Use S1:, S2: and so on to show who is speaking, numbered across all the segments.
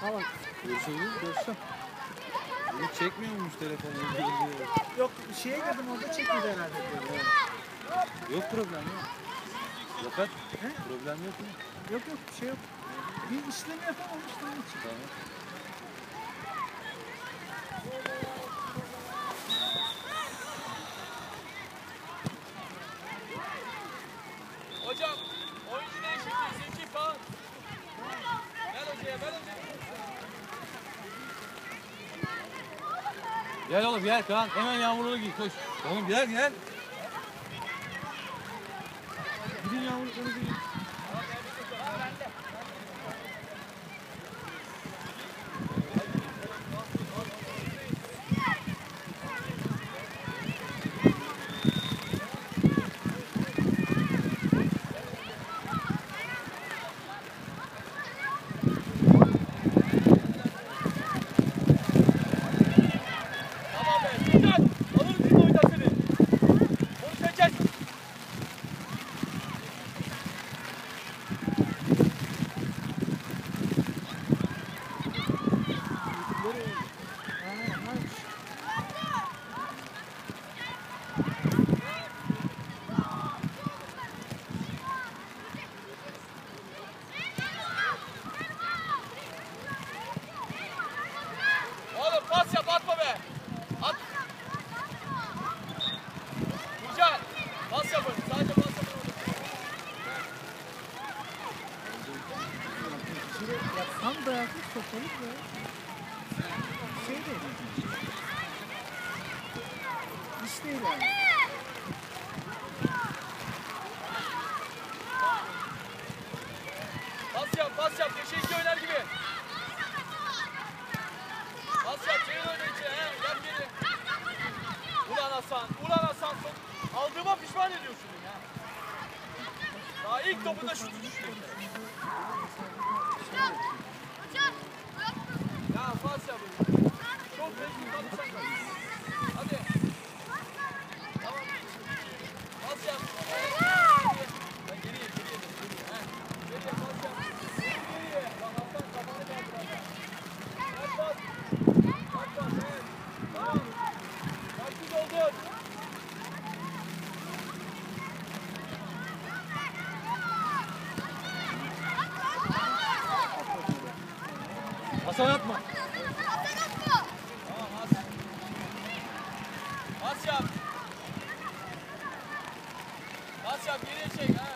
S1: Tamam.
S2: Görüşürüz dostum. Bunu çekmiyormuş telefonu.
S1: Yok şeye girdim orada çekmedi herhalde. diyor.
S2: Yok problem yok. Fakat
S1: He?
S2: problem yok mu?
S1: Yok yok bir şey yok. Bir işlem yapamamış da onun için.
S2: Tamam. Gel oğlum gel Kaan. Hemen yağmurluğu giy koş. Oğlum gel gel. Gidin yağmurluğunu giyin.
S3: Tamam be. Dikkat. Alırız bir oyunda seni. Onu çekecek.
S1: Ha, varmış.
S3: Oğlum pas yap atma be. At. Güzel. Pas yapın. Sadece pas yapın.
S1: Şöyle ya tam sopalık ya. Şey değil. İş değil yani.
S3: Pas yap pas yap. Köşe iki oynar gibi. Pas yap. Çevir oyunu içe. He. Yap geri. Ulan Hasan. Ulan Hasan. Aldığıma pişman ediyorsun ya. Daha ilk topunda şut düştü. Ya pas yap. Çok mecbur kalırsan kal. Hadi. Tamam. Pas yap. Ya geriye geriye. geriye. He. Geriye pas yap. Geri geriye. Bak Hasan kafanı kaldır Hasan. Ver pas. Bak pas. Evet. Tamam. Vakti doldur.
S2: Hasan atma.
S3: Tamam as. Pas yap. Pas yap geriye çek ha.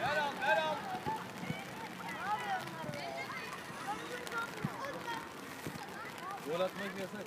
S3: Ver al.
S2: Gol atmak yasak.